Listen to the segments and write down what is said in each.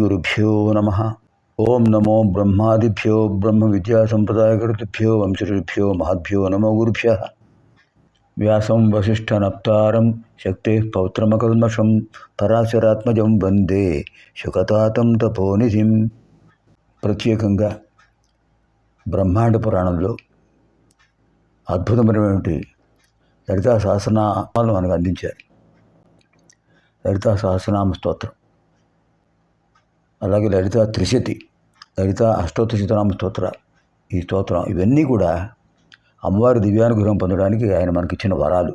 గురుభ్యో నమ ఓం నమో బ్రహ్మాదిభ్యో బ్రహ్మ విద్యా సంప్రదాయకృతిభ్యో వంశఋభ్యో మహద్భ్యో నమో గురుభ్య వ్యాసం వసిష్ఠనప్తారం శక్తే పౌత్రమకల్మషం పరాశరాత్మజం వందే శుకతాతం తపోనిధిం ప్రత్యేకంగా బ్రహ్మాండ పురాణంలో అద్భుతమైనటువంటి లలితా సహస్రనామాలను మనకు అందించారు। లలితా సహస్రనామ స్తోత్రం। అలాగే లలిత త్రిశతి లలిత అష్టోత్తశతనామ స్తోత్ర ఈ స్తోత్రం ఇవన్నీ కూడా అమ్మవారి దివ్యానుగ్రహం పొందడానికి ఆయన మనకిచ్చిన వరాలు.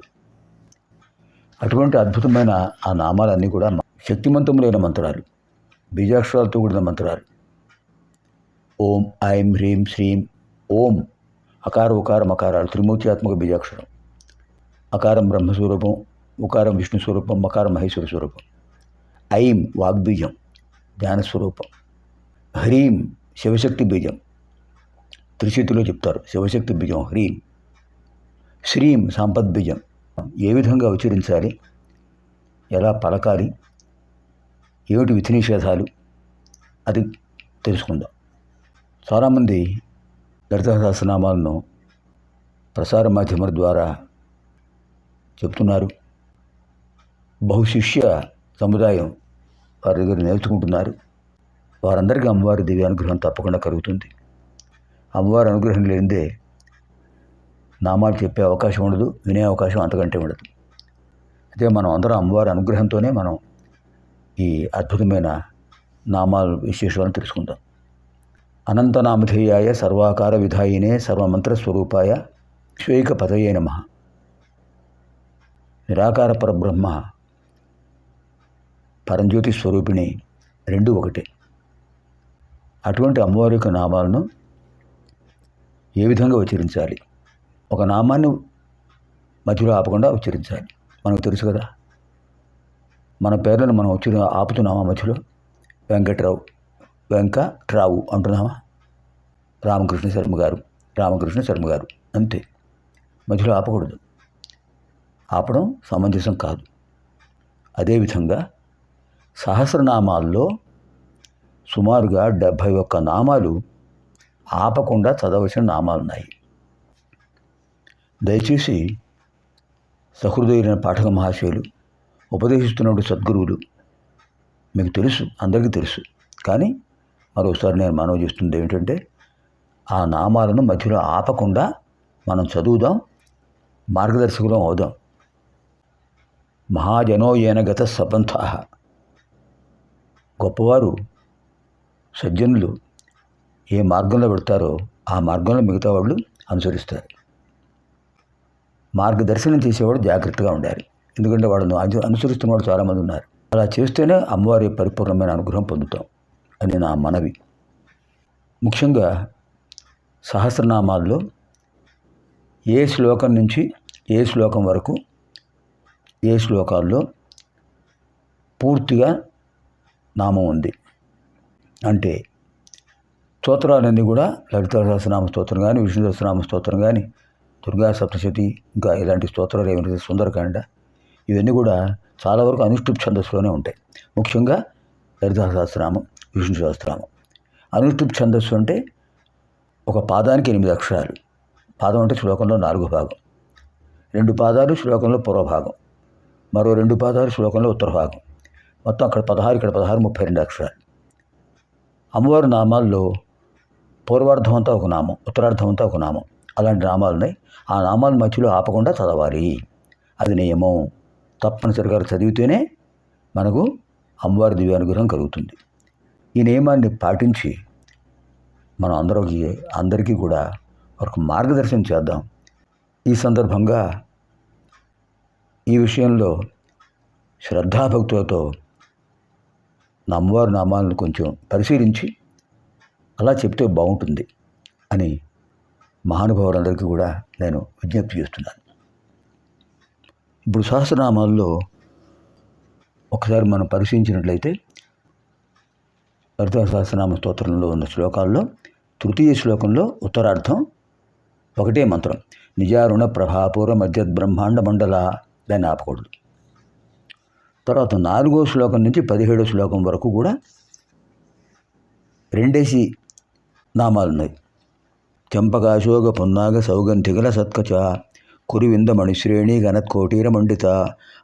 అటువంటి అద్భుతమైన ఆ నామాలన్నీ కూడా శక్తిమంతములైన మంత్రాలు బీజాక్షరాలతో కూడిన మంత్రాలు. ఓం ఐం హ్రీం శ్రీం ఓం అకార ఉకారం అకారాలు త్రిమూర్త్యాత్మక బీజాక్షరం. అకారం బ్రహ్మస్వరూపం ఉకారం విష్ణు స్వరూపం మకారం మహేశ్వర స్వరూపం. ఐం వాగ్బీజం. జ్ఞానస్వరూపం. హ్రీం శివశక్తి బీజం. త్రిశక్తిలో చెప్తారు శివశక్తి బీజం హ్రీం. శ్రీం సంపద్ బీజం. ఏ విధంగా ఉచ్చరించాలి? ఎలా పలకాలి? ఏమిటి విధి నిషేధాలు అది తెలుసుకుందాం. చాలామంది లలిత ప్రసార మాధ్యమాల ద్వారా చెప్తున్నారు. బహుశిష్య సముదాయం వారి దగ్గర నేర్చుకుంటున్నారు. వారందరికీ అమ్మవారి దివ్యానుగ్రహం తప్పకుండా కలుగుతుంది. అమ్మవారి అనుగ్రహం లేనిదే నామాలు చెప్పే అవకాశం ఉండదు వినే అవకాశం అంతకంటే ఉండదు. అయితే మనం అందరం అమ్మవారి అనుగ్రహంతోనే మనం ఈ అద్భుతమైన నామాల విశేషాలను తెలుసుకుందాం. అనంతనామధేయాయ సర్వాకార విధాయినే సర్వమంత్రస్వరూపాయ శ్వేక పదయే నమ. నిరాకార పరబ్రహ్మ పరంజ్యోతి స్వరూపిణి రెండు ఒకటే. అటువంటి అమ్మవారి యొక్క నామాలను ఏ విధంగా ఉచ్చరించాలి? ఒక నామాన్ని మధ్యలో ఆపకుండా ఉచ్చరించాలి. మనకు తెలుసు కదా? మన పేర్లను మనం ఉచ్చరి ఆపుతున్నామా మధ్యలో? వెంకట్రావు. వెంకట్రావు అంటున్నామా? రామకృష్ణ శర్మ గారు. రామకృష్ణ శర్మ గారు. అంతే. మధ్యలో ఆపకూడదు. ఆపడం సమంజసం కాదు. అదేవిధంగా సహస్రనామాల్లో సుమారుగా డెబ్భై ఒక్క నామాలు ఆపకుండా చదవలసిన నామాలు ఉన్నాయి దయచేసి సహృదయులైన పాఠక మహాశయులు ఉపదేశిస్తున్నప్పుడు సద్గురువులు మీకు తెలుసు అందరికీ తెలుసు. కానీ మరోసారి నేను మనవి చేస్తుంది ఏమిటంటే ఆ నామాలను మధ్యలో ఆపకుండా మనం చదువుదాం మార్గదర్శకులం అవుదాం. మహాజనోయేన గత సబంధ. గొప్పవారు సజ్జనులు ఏ మార్గంలో పెడతారో ఆ మార్గంలో మిగతా వాళ్ళు అనుసరిస్తారు. మార్గదర్శనం చేసేవాడు జాగ్రత్తగా ఉండాలి. ఎందుకంటే వాడు అనుసరిస్తున్న వాళ్ళు చాలామంది ఉన్నారు. అలా చేస్తేనే అమ్మవారి పరిపూర్ణమైన అనుగ్రహం పొందుతాం అని నా మనవి. ముఖ్యంగా సహస్రనామాల్లో ఏ శ్లోకం నుంచి ఏ శ్లోకం వరకు ఏ శ్లోకాల్లో పూర్తిగా నామం ఉంది. అంటే స్తోత్రాలన్నీ కూడా లలిత సహస్రనామ స్తోత్రం కానీ విష్ణు సహస్రనామ స్తోత్రం కానీ దుర్గా సప్తశతి ఇంకా ఇలాంటి స్తోత్రాలు ఏమైనా సుందరకాండ ఇవన్నీ కూడా చాలా వరకు అనుష్ఠుప్ ఛందస్సులోనే ఉంటాయి. ముఖ్యంగా లలిత సహస్రనామం విష్ణు సహస్రనామం. అనుష్ఠుప్ ఛందస్సు అంటే ఒక పాదానికి ఎనిమిది అక్షరాలు. పాదం అంటే శ్లోకంలో నాలుగో భాగం. రెండు పాదాలు శ్లోకంలో పూర్వభాగం. మరో రెండు పాదాలు శ్లోకంలో ఉత్తర భాగం మొత్తం అక్కడ పదహారు ఇక్కడ పదహారు ముప్పై రెండు అక్షరాలు. అమ్మవారి నామాల్లో పూర్వార్థం అంతా ఒక నామం ఉత్తరార్థం అంతా ఒక నామం. అలాంటి నామాలు ఉన్నాయి. ఆ నామాల మధ్యలో ఆపకుండా చదవాలి. అది నియమం. తప్పనిసరిగా చదివితేనే మనకు అమ్మవారి దివ్యానుగ్రహం కలుగుతుంది. ఈ నియమాన్ని పాటించి మనం అందరికి అందరికీ కూడా ఒక మార్గదర్శనం చేద్దాం. ఈ సందర్భంగా ఈ విషయంలో శ్రద్ధాభక్తులతో నా అమ్మవారి నామాలను కొంచెం పరిశీలించి అలా చెప్తే బాగుంటుంది అని మహానుభావులందరికీ కూడా నేను విజ్ఞప్తి చేస్తున్నాను. ఇప్పుడు సహస్రనామాల్లో ఒకసారి మనం పరిశీలించినట్లయితే లలిత సహస్రనామ స్తోత్రంలో ఉన్న శ్లోకాల్లో తృతీయ శ్లోకంలో ఉత్తరార్థం ఒకటే మంత్రం నిజారుణ ప్రభాపూర మధ్య బ్రహ్మాండ మండల దాన్ని ఆపకూడదు. తర్వాత నాలుగో శ్లోకం నుంచి పదిహేడో శ్లోకం వరకు కూడా రెండేసి నామాలున్నాయి ఉన్నాయి. చెంపకాశోగ పున్నాగ సౌగంధిగల సత్కచ కురివింద మణిశ్రేణి గణత్కోటీర మండిత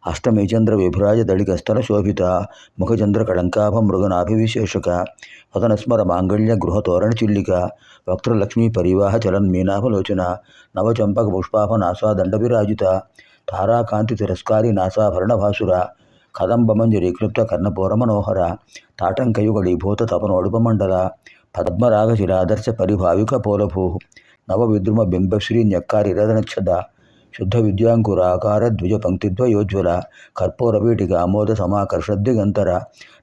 అష్టమి చంద్ర విభ్రాజ దళికస్థల శోభిత ముఖచంద్ర కళంకాభ మృగనాభివిశేషక వదనస్మర మాంగళ్య గృహతోరణ చిల్లిక వక్త్రలక్ష్మీ పరివాహ చలన్మీనాభలోచన నవచంపక పుష్పాభ నాసా దండవిరాజిత తారాకాంతి తిరస్కారి నాసాభరణ భాసుర కదంబమంజరి క్లుప్త కర్ణపూర మనోహర తాటంకయుగళీభూత తపనోడుపమండల పద్మరాగ శిలాదర్శ పరిభావిక పోలభూ నవ విద్రుమ బింబశ్రీ న్యక్కారి రదనచ్చద శుద్ధ విద్యాంకురాకార ద్విజ పంక్తిద్వయోజ్వల కర్పూరవీటిక ఆమోద సమాకర్షద్దిగంతర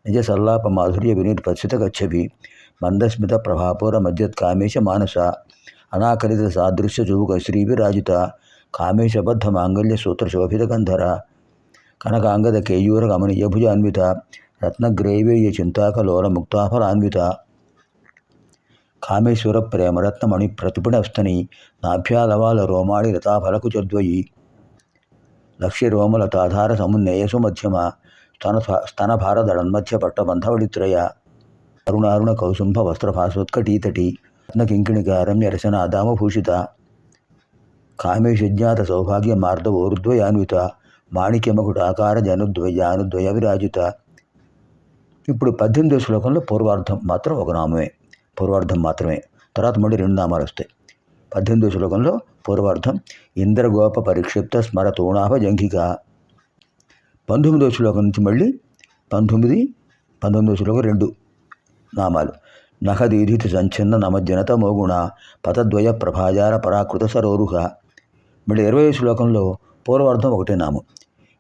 నిజ సల్లాప మాధుర్య వినిర్పత్సిత గచ్చవి మందస్మిత ప్రభాపూర మధ్యత్కామేశ మానస అనాకలిత సాదృశ్య చూక శ్రీ విరాజిత కనక అంగద కేయూర గమనీయ భుజాన్విత రత్నగ్రైవేయ చింతాకలోల ముక్తాఫలాన్విత కామేశ్వర ప్రేమరత్నమణి ప్రతిపిడస్తని నాభ్యాలవాల రోమాళి లతాఫలకు చద్వయి లక్ష్య రోమలతాధార సమున్నేయసు మధ్యమ స్తన స్తనభారదళన్మధ్య పట్టబంధవడిత్రయ అరుణారుణ కౌసుంభ వస్త్రభాసోత్కటీతటి రత్నకింకిణిక రమ్యరసన దామభూషిత. కామేశజ్ఞాత సౌభాగ్య మార్దవోరుద్వయాన్విత మాణిక్యమకుటాకార జనుద్వయానుద్వయ విరాజిత ఇప్పుడు పద్దెనిమిదో శ్లోకంలో పూర్వార్థం మాత్రం ఒక నామమే. పూర్వార్థం మాత్రమే. తర్వాత మళ్ళీ రెండు నామాలు వస్తాయి. పద్దెనిమిదో శ్లోకంలో పూర్వార్థం ఇంద్రగోప పరిక్షిప్త స్మర తోణాభ జంఘిక. పంతొమ్మిదో శ్లోకం నుంచి మళ్ళీ పంతొమ్మిది పంతొమ్మిదో శ్లోకం రెండు నామాలు. నఖదీధిత సంచన్న నమజ్జనత మోగుణ పదద్వయ ప్రభాజార పరాకృత సరోరుహ. మళ్ళీ ఇరవై శ్లోకంలో పూర్వార్థం ఒకటే నామం.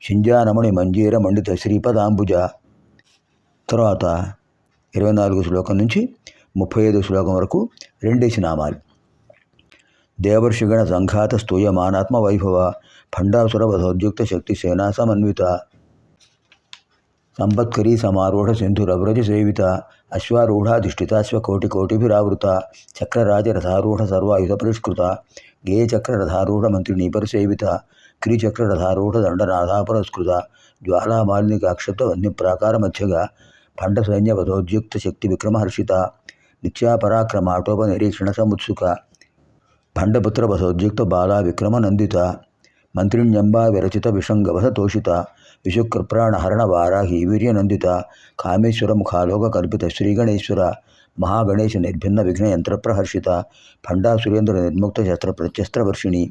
షింజానమణి మంజీర మండిత శ్రీపదాంబుజ. తర్వాత ఇరవై నాలుగు శ్లోకం నుంచి ముప్పై ఐదు శ్లోకం వరకు రెండేసి నామాలు. దేవర్షిగణ సంఘాత స్తూయమానాత్మ వైభవ భండాసుర వధోద్యుక్త శక్తి సేనా సమన్విత. సంపత్కరీ సమారూఢ సింధురవ్రజ సేవిత. అశ్వారూఢాధిష్ఠితాశ్వ కోటి కోటిభిరావృత. చక్రరాజ రథారూఢ సర్వాయుధ పరిష్కృత. గేయ చక్ర రథారూఢ మంత్రిని పరిసేవిత. క్రీచక్ర రథారూఢ దండనాథా పురస్కృత జ్వాలామాలిని కాక్షప్త వన్యప్రాకార మధ్యగా భండ సైన్య వధోద్యుక్త శక్తి విక్రమహర్షిత నిత్యాపరాక్రమాటోప నిరీక్షణ సముత్సుక భండపుత్ర వసోద్యుక్త బాలా విక్రమ నందిత మంత్రిణ్యంబా విరచిత విషంగవస తోషిత విశుక్రప్రాణ హరణ వారాహి వీర్యనందిత కామేశ్వర ముఖాలోక కల్పిత శ్రీగణేశ్వర మహాగణేశ నిర్భిన్న విఘ్న యంత్రప్రహర్షిత భండా సురేంద్ర నిర్ముక్త శస్త్ర ప్రత్యస్త్రవర్షిణి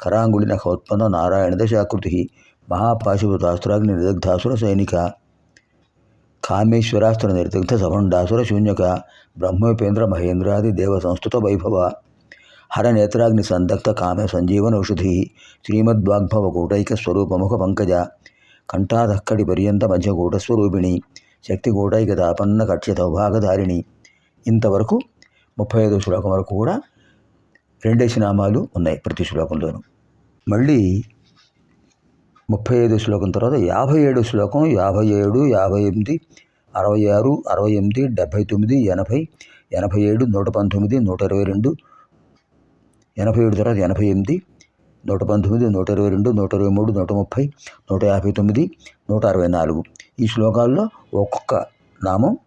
కరాంగుళిన హోత్పన్న నారాయణ దశాకృతి మహాపాశుపతాస్త్రాగ్ని నిదగ్ధాసుర సైనిక కామేశ్వరాస్త్ర నిర్దగ్ధ సభండాసుర శూన్యక బ్రహ్మోపేంద్ర మహేంద్రాది దేవ సంస్థుత వైభవ హరనేత్రాగ్ని సందగ్ధ కామ సంజీవన ఔషధి శ్రీమద్వాగ్భవ కూటైక స్వరూపముఖ పంకజ కంఠాదక్కడి పర్యంత మధ్యకూటస్వరూపిణి శక్తికూటైక తాపన్న కక్ష్య సౌభాగధారిణి ఇంతవరకు ముప్పై ఐదో శ్లోకం వరకు కూడా రెండేసి నామాలు ఉన్నాయి ప్రతి శ్లోకంలోనూ. మళ్ళీ ముప్పై ఐదు శ్లోకం తర్వాత యాభై ఏడు శ్లోకం యాభై ఏడు యాభై ఎనిమిది అరవై ఆరు అరవై ఎనిమిది డెబ్భై తొమ్మిది ఎనభై ఎనభై ఏడు నూట పంతొమ్మిది నూట ఇరవై రెండు ఎనభై ఏడు తర్వాత ఎనభై ఎనిమిది నూట పంతొమ్మిది నూట ఇరవై రెండు నూట ఇరవై మూడు నూట ముప్పై నూట యాభై తొమ్మిది నూట అరవై నాలుగు. ఈ శ్లోకాల్లో ఒక్కొక్క నామం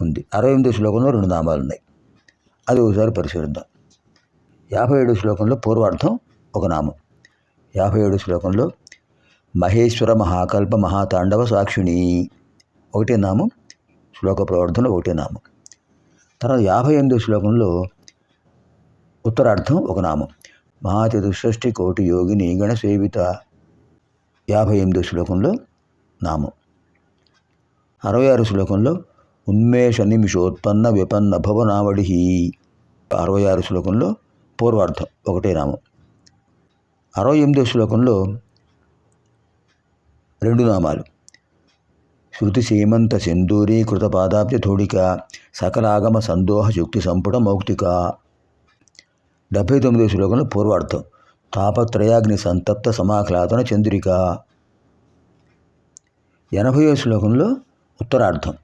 ఉంది. అరవై ఎనిమిది శ్లోకంలో రెండు నామాలు ఉన్నాయి. అది ఒకసారి పరిశీలిద్దాం. యాభై ఏడు శ్లోకంలో పూర్వార్థం ఒక నామం. యాభై ఏడు శ్లోకంలో మహేశ్వర మహాకల్ప మహాతాండవ సాక్షిణి. ఒకటే నామం శ్లోక ప్రవర్ధన ఒకటే నామం. తర్వాత యాభై ఎనిమిది శ్లోకంలో ఉత్తరార్థం ఒక నామం. మహాచతుషష్ఠి కోటి యోగిని గణసేవిత యాభై ఎనిమిదో శ్లోకంలో నామం. అరవై ఆరు శ్లోకంలో ఉన్మేష నిమిషోత్పన్న విపన్న భవనావడి అరవై ఆరు శ్లోకంలో పూర్వార్థం ఒకటే నామం అరవై ఎనిమిదో శ్లోకంలో రెండు నామాలు. శృతి సీమంత సింధూరి పాదాబ్జ ధూళిక సకలాగమ సందోహ శుక్తి సంపుట మౌక్తిక. డెబ్భై తొమ్మిదో శ్లోకంలో పూర్వార్థం తాపత్రయాగ్ని సంతప్త సమాఖ్లాతన చంద్రిక. ఎనభయో శ్లోకంలో ఉత్తరార్థం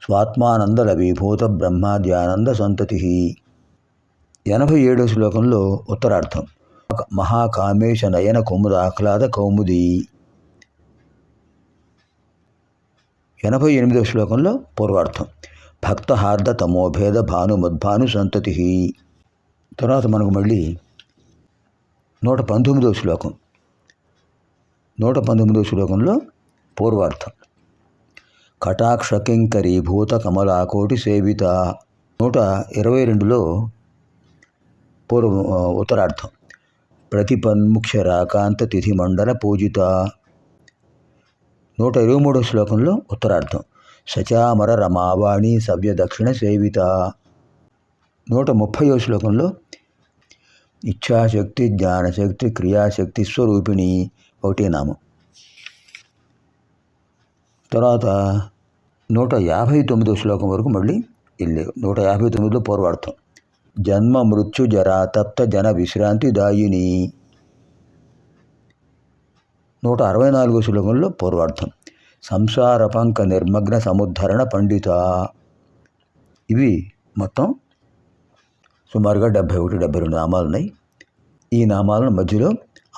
స్వాత్మానంద లవీభూత బ్రహ్మాద్యానంద సంతతి. ఎనభై ఏడో శ్లోకంలో ఉత్తరార్థం. మహాకామేశ నయన కుముదాహ్లాద కౌముది. ఎనభై ఎనిమిదో శ్లోకంలో పూర్వార్థం. భక్తహార్ద తమోభేద భానుమద్భాను సంతతి. తర్వాత మనకు మళ్ళీ నూట పంతొమ్మిదో శ్లోకం. నూట పంతొమ్మిదో శ్లోకంలో పూర్వార్థం. కటాక్ష కింకరీ భూత కమలాకోటి సేవిత. నూట ఇరవై రెండులో పూర్వ ఉత్తరార్థం. ప్రతిపన్ముఖ్య రాకాంత తిథి మండల పూజిత. నూట ఇరవై మూడో శ్లోకంలో ఉత్తరార్థం. సచామర రమావాణి సవ్య దక్షిణ సేవిత. నూట ముప్పయో శ్లోకంలో ఇచ్ఛాశక్తి జ్ఞానశక్తి క్రియాశక్తి స్వరూపిణి ఒకటే నామం. తర్వాత నూట యాభై తొమ్మిదో శ్లోకం వరకు మళ్ళీ వెళ్ళే నూట యాభై తొమ్మిదిలో పూర్వార్థం. జన్మ మృత్యు జరా తప్త జన విశ్రాంతి దాయిని. నూట అరవై నాలుగో శ్లోకంలో పూర్వార్థం. సంసార పంక నిర్మగ్న సముద్ధరణ పండిత. ఇవి మొత్తం సుమారుగా డెబ్భై ఒకటి డెబ్భై రెండు నామాలు ఉన్నాయి ఈ నామాలను మధ్యలో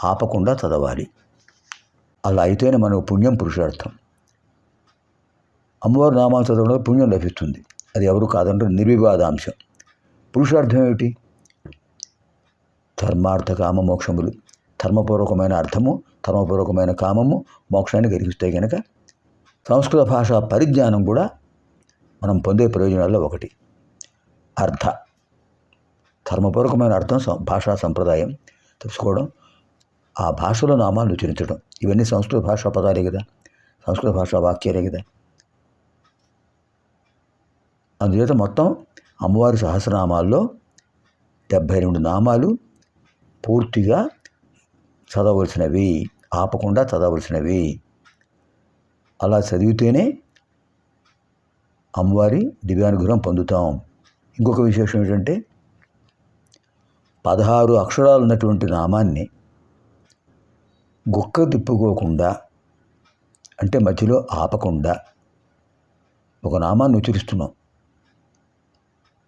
ఆపకుండా చదవాలి. అలా అయితేనే మనకు పుణ్యం పురుషార్థం. అమ్మవారి నామాలు చదవడం పుణ్యం లభిస్తుంది. అది ఎవరు కాదంటే నిర్వివాదాంశం. పురుషార్థం ఏమిటి? ధర్మార్థ కామ మోక్షములు. ధర్మపూర్వకమైన అర్థము ధర్మపూర్వకమైన కామము మోక్షాన్ని కలిగిస్తాయి కనుక సంస్కృత భాష పరిజ్ఞానం కూడా మనం పొందే ప్రయోజనాల్లో ఒకటి. అర్థ. ధర్మపూర్వకమైన అర్థం భాషా సంప్రదాయం. తెలుసుకోవడం. ఆ భాషలో నామాలు ఉచ్చరించడం. ఇవన్నీ సంస్కృత భాషా పదాలే కదా. సంస్కృత భాషా వాక్యాలే కదా. అందుచేత మొత్తం అమ్మవారి సహస్రనామాల్లో డెబ్భై రెండు నామాలు పూర్తిగా చదవలసినవి ఆపకుండా చదవలసినవి. అలా చదివితేనే అమ్మవారి దివ్యానుగ్రహం పొందుతాం. ఇంకొక విశేషం ఏంటంటే పదహారు అక్షరాలు ఉన్నటువంటి నామాన్ని గుక్క తిప్పుకోకుండా అంటే మధ్యలో ఆపకుండా ఒక నామాన్ని ఉచ్చరిస్తున్నాం.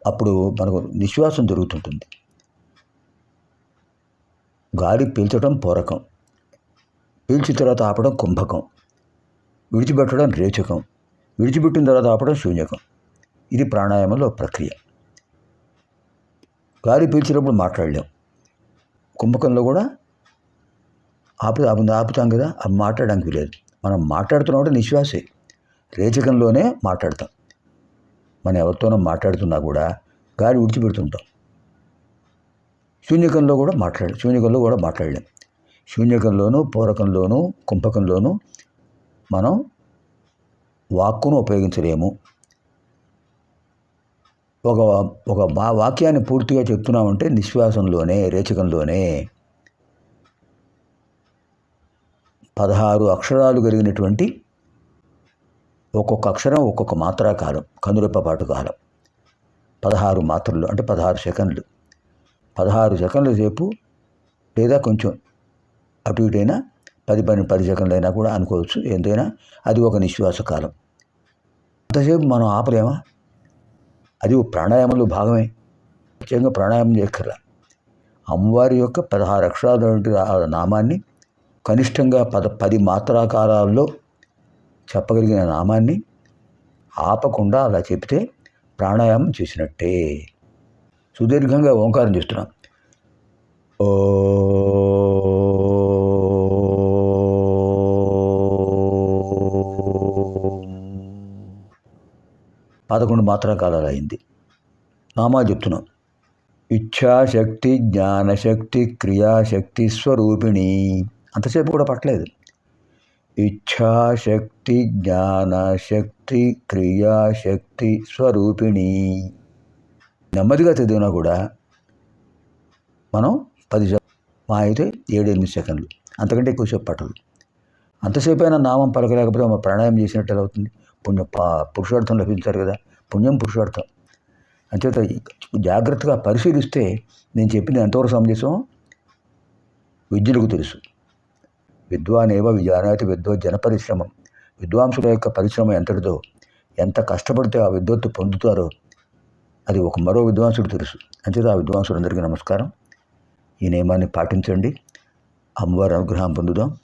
అప్పుడు మనకు నిశ్వాసం జరుగుతుంటుంది. గాలి పీల్చడం పూరకం. పీల్చిన తర్వాత ఆపడం కుంభకం. విడిచిపెట్టడం రేచకం. విడిచిపెట్టిన తర్వాత ఆపడం శూన్యకం. ఇది ప్రాణాయామంలో ప్రక్రియ. గాలి పీల్చినప్పుడు మాట్లాడలేం. కుంభకంలో కూడా ఆపు ఆపు ఆపుతాం కదా అవి మాట్లాడడానికి లేదు మనం మాట్లాడుతున్నప్పుడు నిశ్వాసే. రేచకంలోనే మాట్లాడతాం. మనం ఎవరితోనో మాట్లాడుతున్నా కూడా గాలి విడిచిపెడుతుంటాం శూన్యకంలో కూడా మాట్లాడ శూన్యకంలో కూడా మాట్లాడలేం. శూన్యకంలోనూ పూరకంలోనూ కుంభకంలోనూ మనం వాక్కును ఉపయోగించలేము. ఒక ఒక మా వాక్యాన్ని పూర్తిగా చెప్తున్నామంటే నిశ్వాసంలోనే రేచకంలోనే పదహారు అక్షరాలు కలిగినటువంటి ఒక్కొక్క అక్షరం ఒక్కొక్క మాత్రా కాలం కనురెప్పపాటు కాలం. పదహారు మాత్రలు అంటే పదహారు సెకండ్లు. పదహారు సెకండ్ల సేపు లేదా కొంచెం అటు ఇటైనా పది పని పది సెకండ్లైనా అయినా కూడా అనుకోవచ్చు. ఎంతైనా అది ఒక నిశ్వాస కాలం. అంతసేపు మనం ఆపలేమా? అది ప్రాణాయామంలో భాగమే. ముఖ్యంగా ప్రాణాయామం చేయక్కర్లా. అమ్మవారి యొక్క పదహారు అక్షరాలు నామాన్ని కనిష్టంగా పద పది మాత్రాకారాల్లో చెప్పగలిగిన నామాన్ని ఆపకుండా అలా చెప్తే ప్రాణాయామం చేసినట్టే. సుదీర్ఘంగా ఓంకారం చేస్తున్నాం. ఓ పదకొండు మాత్రా కాలాలు అయింది. నామాలు చెప్తున్నాం. ఇచ్ఛాశక్తి జ్ఞానశక్తి క్రియాశక్తి స్వరూపిణి. అంతసేపు కూడా పట్టలేదు. ఇచ్ఛాశక్తి జ్ఞానశక్తి క్రియాశక్తి స్వరూపిణి. నెమ్మదిగా చదివినా కూడా మనం పది మా అయితే ఏడు ఎనిమిది సెకండ్లు. అంతకంటే ఎక్కువసేపు పట్టదు. అంతసేపు అయినా నామం పలకలేకపోతే మా ప్రాణాయామం చేసినట్టు ఎలా అవుతుంది? పుణ్య పా- పురుషార్థం లభించారు కదా. పుణ్యం పురుషార్థం. అంచేత జాగ్రత్తగా పరిశీలిస్తే నేను చెప్పింది ఎంతవరకు సమంజసం? విద్యులకు తెలుసు. విద్వానేవ విజానాతి విద్వజ్జన పరిశ్రమం విద్వాంసుల యొక్క పరిశ్రమ ఎంతటిదో ఎంత కష్టపడితే ఆ విద్వత్తు పొందుతారో అది ఒక మరో విద్వాంసుడు తెలుసు. అంచేత ఆ విద్వాంసులందరికీ నమస్కారం. ఈ నియమాన్ని పాటించండి. అమ్మవారి అనుగ్రహం పొందుదాం.